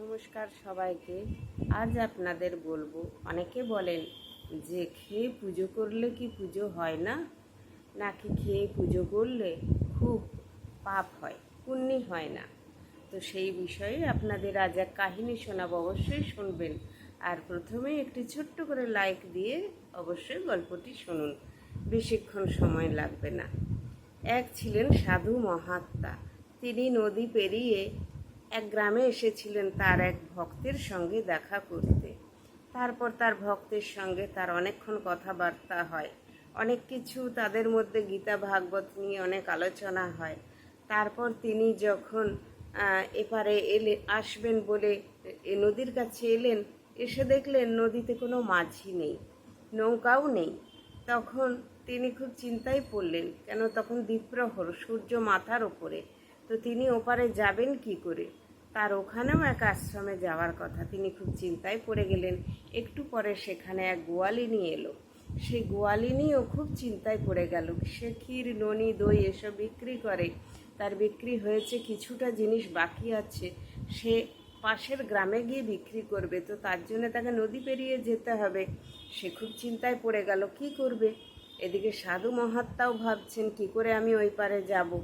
নমস্কার সবাইকে। আজ আপনাদের বলব, অনেকে বলেন যে খেয়ে পুজো করলে কি পুজো হয় না? নাকি খেয়ে পুজো করলে খুব পাপ হয়, পুণ্যি হয় না? তো সেই বিষয়ে আপনাদের আজ এক কাহিনী শোনাব, অবশ্যই শুনবেন। আর প্রথমে একটি ছোট্ট করে লাইক দিয়ে অবশ্যই গল্পটি শুনুন। বেশিক্ষণ সময় লাগবে না। এক ছিলেন সাধু মহাত্মা। তিনি নদী পেরিয়ে এক গ্রামে এসেছিলেন তার এক ভক্তের সঙ্গে দেখা করতে। তারপর তার ভক্তের সঙ্গে তার অনেকক্ষণ কথাবার্তা হয়। অনেক কিছু তাদের মধ্যে গীতা, ভাগবত নিয়ে অনেক আলোচনা হয়। তারপর তিনি যখন এপারে এলে, আসবেন বলে এ, নদীর কাছে এলেন, এসে দেখলেন নদীতে কোনো মাঝি নেই, নৌকাও নেই। তখন তিনি খুব চিন্তায় পড়লেন, কেন তখন দ্বীপ্রহর সূর্য মাথার ওপরে। তো তিনি ওপারে যাবেন কি করে? তার ওখানেও এক আশ্রমে যাওয়ার কথা। তিনি খুব চিন্তায় পড়ে গেলেন। একটু পরে সেখানে এক গোয়ালিনী এলো। সেই গোয়ালিনীও খুব চিন্তায় পড়ে গেল। সে ক্ষীর, ননি, দই এসব বিক্রি করে। তার বিক্রি হয়েছে কিছুটা জিনিস বাকি আছে। সে পাশের গ্রামে গিয়ে বিক্রি করবে। তো তার জন্য তাকে নদী পেরিয়ে যেতে হবে। সে খুব চিন্তায় পড়ে গেল। কি করবে? এদিকে সাধু মহাত্মাও ভাবছেন, কি করে আমি ওই পারে যাব?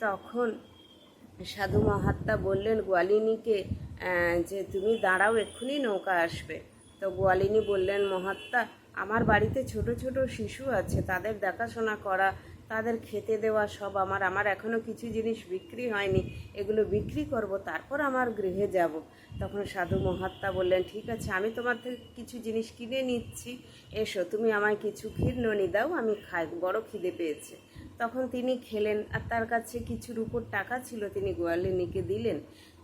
তখন সাধু মহাত্মা বললেন, গোয়ালিনীকে যে তুমি দাঁড়াও, এক্ষুনি নৌকা আসবে। তো গোয়ালিনী বললেন, মহাত্মা, আমার বাড়িতে ছোট ছোট শিশু আছে, তাদের দেখাশোনা করা, তাদের খেতে দেওয়া সব আমার আমার এখনও কিছু জিনিস বিক্রি হয়নি, এগুলো বিক্রি করব, তারপর আমার গৃহে যাব। তখন সাধু মহাত্মা বললেন, ঠিক আছে, আমি তোমার থেকে কিছু জিনিস কিনে নিচ্ছি, এসো, তুমি আমায় কিছু ক্ষীর ননি দাও, আমি খাই, বড় খিদে পেয়েছে। তখন তিনি খেলেন আর তার কাছে কিছু রূপোর টাকা ছিল তিনি গোয়ালিনীকে দিলেন।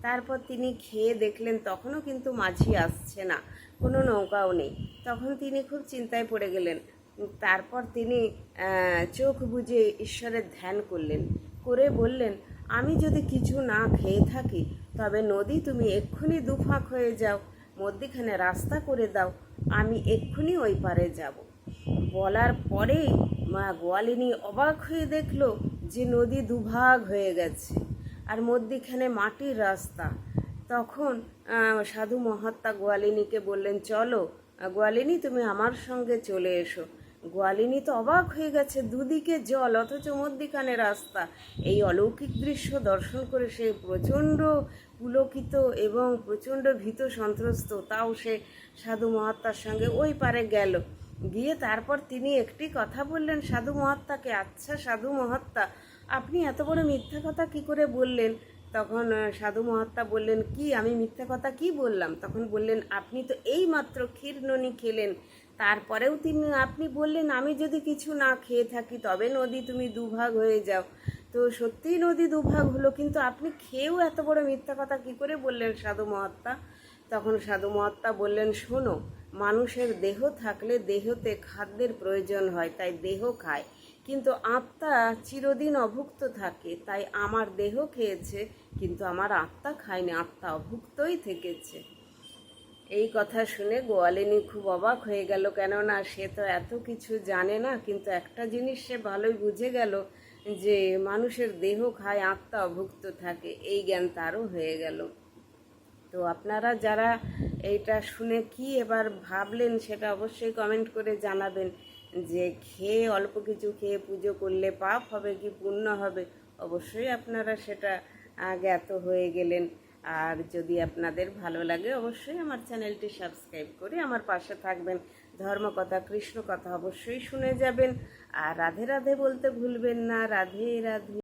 তারপর তিনি খেয়ে দেখলেন তখনও কিন্তু মাঝি আসছে না, কোনো নৌকাও নেই। তখন তিনি খুব চিন্তায় পড়ে গেলেন। তারপর তিনি চোখ বুজে ঈশ্বরের ধ্যান করলেন। করে বললেন, আমি যদি কিছু না খেয়ে থাকি, তবে নদী তুমি এক্ষুনি দুফাঁক হয়ে যাও, মধ্যিখানে রাস্তা করে দাও, আমি এক্ষুনি ওই পারে যাব। বলার পরেই মা গোয়ালিনী অবাক হয়ে দেখল যে নদী দুভাগ হয়ে গেছে আর মধ্যিখানে মাটির রাস্তা। তখন সাধু মহাত্মা গোয়ালিনীকে বললেন, চলো গোয়ালিনী, তুমি আমার সঙ্গে চলে এসো। গোয়ালিনী তো অবাক হয়ে গেছে, দুদিকে জল, অথচ মধ্যিখানে রাস্তা। এই অলৌকিক দৃশ্য দর্শন করে সে প্রচণ্ড পুলকিত এবং প্রচণ্ড ভীত সন্ত্রস্ত। তাও সে সাধু মহাত্মার সঙ্গে ওই পারে গেল। গিয়ে তারপর তিনি একটি কথা বললেন, সাধু মহাত্মাকে আচ্ছা সাধু মহাত্মা, আপনি এত বড় মিথ্যা কথা কি করে বললেন? তখন সাধু মহাত্মা বললেন, কি, আমি মিথ্যা কথা কি বললাম? তখন বললেন, আপনি তো এই মাত্র ক্ষীরননি খেলেন, তারপরেও তিনি, আপনি বললেন, আমি যদি কিছু না খেয়ে থাকি, তবে নদী তুমি দুভাগ হয়ে যাও। তো সত্যিই নদী দুভাগ হলো, কিন্তু আপনি খেয়েও এত বড় মিথ্যা কথা কি করে বললেন, সাধু মহাত্মা? তখন সাধু মহাত্মা বললেন, শোনো মানুষের দেহ থাকলে দেহতে খাদ্যের প্রয়োজন হয়, তাই দেহ খায়। কিন্তু আত্মা চিরদিন অভুক্ত থাকে, তাই আমার দেহ খেয়েছে, কিন্তু আমার আত্মা খায়নি, আত্মা অভুক্তই থেকেছে। এই কথা শুনে গোয়ালিনী খুব অবাক হয়ে গেল, কেননা সে তো এত কিছু জানে না, কিন্তু একটা জিনিস সে ভালোই বুঝে গেল, যে মানুষের দেহ খায়, আত্মা অভুক্ত থাকে, এই জ্ঞান তারও হয়ে গেল। তো আপনারা যারা এইটা শুনে কি এবার ভাবলেন সেটা অবশ্যই কমেন্ট করে জানাবেন যে খেয়ে অল্প কিছু খেয়ে পুজো করলে পাপ হবে কি পুণ্য হবে? অবশ্যই আপনারা সেটা জ্ঞাত হয়ে গেলেন। আর যদি আপনাদের ভালো লাগে অবশ্যই আমার চ্যানেলটি সাবস্ক্রাইব করে আমার পাশে থাকবেন। ধর্মকথা কৃষ্ণ কথা অবশ্যই শুনে যাবেন। আর রাধে রাধে বলতে ভুলবেন না। রাধে রাধে।